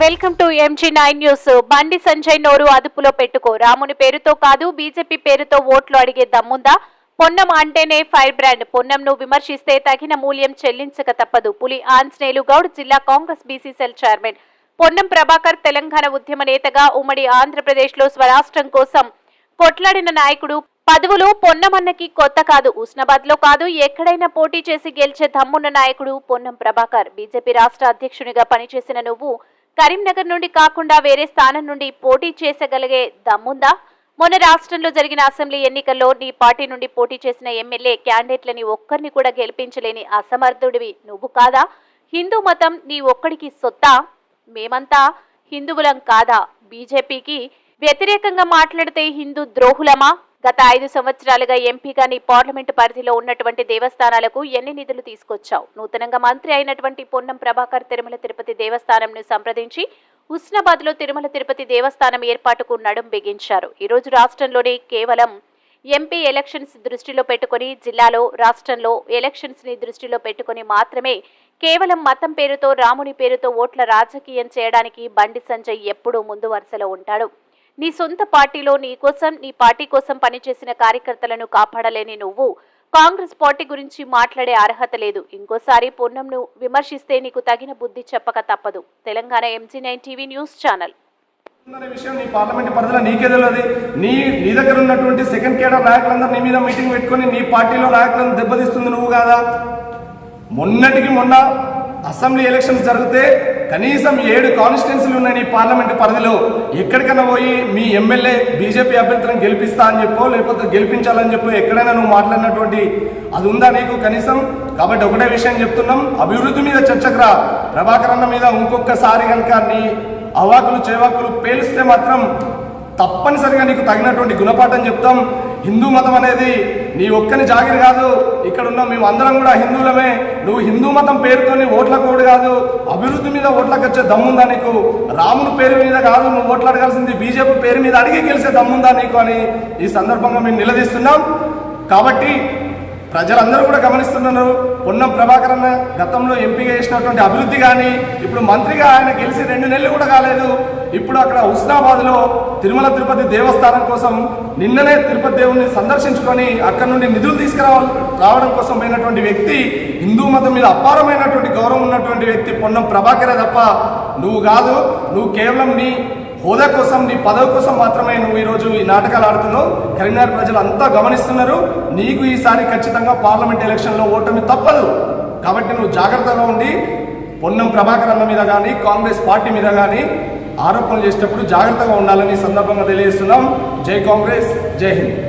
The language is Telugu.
Welcome to MG nine news. Bandi Sanjay నోరు అదుపులో పెట్టుకో. రాముని పేరుతో కాదు బీజేపీ పేరుతో ఓట్లు అడిగే దమ్ముందా? పొన్నం అంటేనే ఫైర్ బ్రాండ్. పొన్నంను విమర్శిస్తే తగిన మూల్యం చెల్లించక తప్పదు. పులి ఆంజనేయులు గౌడ్ జిల్లా కాంగ్రెస్ బీసీసీఎల్ చైర్మన్. పొన్నం ప్రభాకర్ తెలంగాణ ఉద్యమ నేతగా ఉమ్మడి ఆంధ్రప్రదేశ్లో స్వరాష్ట్రం కోసం కొట్లాడిన నాయకుడు పదవులు పొన్నమన్నకి కొత్త కాదు. ఉస్నాబాద్లో కాదు ఎక్కడైనా పోటీ చేసి గెలిచే దమ్మున్న నాయకుడు పొన్నం ప్రభాకర్. బీజేపీ రాష్ట్ర అధ్యక్షునిగా పనిచేసిన నువ్వు కరీంనగర్ నుండి కాకుండా వేరే స్థానం నుండి పోటీ చేసగలిగే దమ్ముందా? మొన్న రాష్ట్రంలో జరిగిన అసెంబ్లీ ఎన్నికల్లో నీ పార్టీ నుండి పోటీ చేసిన ఎమ్మెల్యే క్యాండిడేట్లని ఒక్కరిని కూడా గెలిపించలేని అసమర్థుడివి నువ్వు కాదా? హిందూ మతం నీ ఒక్కడికి సొత్తా? మేమంతా హిందువులం కాదా? బీజేపీకి వ్యతిరేకంగా మాట్లాడితే హిందూ ద్రోహులమా? గత ఐదు సంవత్సరాలుగా ఎంపీగా నీ పార్లమెంటు పరిధిలో ఉన్నటువంటి దేవస్థానాలకు ఎన్ని నిధులు తీసుకొచ్చావు? నూతనంగా మంత్రి అయినటువంటి పొన్నం ప్రభాకర్ తిరుమల తిరుపతి దేవస్థానంను సంప్రదించి ఉస్నాబాద్లో తిరుమల తిరుపతి దేవస్థానం ఏర్పాటుకు నడుం బిగించారు. ఈ రోజు రాష్ట్రంలోని కేవలం ఎంపీ ఎలక్షన్స్ దృష్టిలో పెట్టుకొని జిల్లాలో రాష్ట్రంలో ఎలక్షన్స్ని దృష్టిలో పెట్టుకుని మాత్రమే కేవలం మతం పేరుతో రాముని పేరుతో ఓట్ల రాజకీయం చేయడానికి బండి సంజయ్ ఎప్పుడూ ముందు వరుసలో ఉంటాడు. నీ సొంత పార్టీలో నీ కోసం నీ పార్టీ కోసం పనిచేసిన కార్యకర్తలను కాపాడలేని నువ్వు. కాంగ్రెస్ పార్టీ గురించి మాట్లాడే అర్హత లేదు. ఇంకోసారి పొన్నంను విమర్శిస్తే నీకు తగిన బుద్ధి చెప్పక తప్పదు. Telangana MG nine TV news channel. అనే విషయం నీ పార్లమెంట్ పరిధిలో నీకే తెలియదు. నీ నీ దగ్గర ఉన్నటువంటి సెకండ్ కేడర్ నాయకులందరూ నీ మీద మీటింగ్ పెట్టుకొని నీ పార్టీలో నాయకులను దెబ్బతీస్తుంది నువ్వు కాదా? మొన్నటికి మొన్న అసెంబ్లీ ఎలక్షన్స్ జరిగితే కనీసం ఏడు కాన్స్టిట్యున్సీలు ఉన్నాయి నీ పార్లమెంట్ పరిధిలో. ఎక్కడికైనా పోయి మీ ఎమ్మెల్యే బీజేపీ అభ్యర్థులను గెలిపిస్తా అని చెప్పో లేకపోతే గెలిపించాలని చెప్పో ఎక్కడైనా నువ్వు మాట్లాడినటువంటి అది ఉందా నీకు కనీసం? కాబట్టి ఒకటే విషయం చెప్తున్నాం. అభివృద్ధి మీద చర్చకు రా. ప్రభాకర్ అన్న మీద ఇంకొకసారి కనుక నీ అవాకులు చేవాకులు పేలిస్తే మాత్రం తప్పనిసరిగా నీకు తగినటువంటి గుణపాఠం చెప్తాం. హిందూ మతం అనేది నీ ఒక్కని జాగిరి కాదు. ఇక్కడ ఉన్న మేము అందరం కూడా హిందువులమే. నువ్వు హిందూ మతం పేరుతోని ఓట్ల కోడు కాదు. అభివృద్ధి మీద ఓట్లకు వచ్చే దమ్ముందా నీకు? రాముని పేరు మీద కాదు నువ్వు ఓట్లు అడగాల్సింది బీజేపీ పేరు మీద అడిగి గెలిచే దమ్ముందా నీకు అని ఈ సందర్భంగా మేము నిలదీస్తున్నాం. కాబట్టి ప్రజలందరూ కూడా గమనిస్తున్నారు. పొన్నం ప్రభాకర్ అన్న గతంలో ఎంపీగా చేసినటువంటి అభివృద్ధి కానీ ఇప్పుడు మంత్రిగా ఆయన గెలిచి రెండు నెలలు కూడా కాలేదు. ఇప్పుడు అక్కడ హుస్నాబాద్లో తిరుమల తిరుపతి దేవస్థానం కోసం నిన్ననే తిరుపతి దేవుణ్ణి సందర్శించుకొని అక్కడ నుండి నిధులు తీసుకురావాలి రావడం కోసం పోయినటువంటి వ్యక్తి హిందూ మతం మీద అపారమైనటువంటి గౌరవం ఉన్నటువంటి వ్యక్తి పొన్నం ప్రభాకరే తప్ప నువ్వు కాదు. నువ్వు కేవలం నీ హోదా కోసం నీ పదవి కోసం మాత్రమే నువ్వు ఈరోజు ఈ నాటకాలు ఆడుతున్నావు. కరీంనగర్ ప్రజలు అంతా గమనిస్తున్నారు. నీకు ఈసారి ఖచ్చితంగా పార్లమెంట్ ఎలక్షన్లో ఓటమి తప్పదు. కాబట్టి నువ్వు జాగ్రత్తగా ఉండి పొన్నం ప్రభాకర్ అన్న మీద కానీ కాంగ్రెస్ పార్టీ మీద కానీ ఆరోపణలు చేసేటప్పుడు జాగ్రత్తగా ఉండాలని సందర్భంగా తెలియజేస్తున్నాం. జై కాంగ్రెస్ జై హింద్.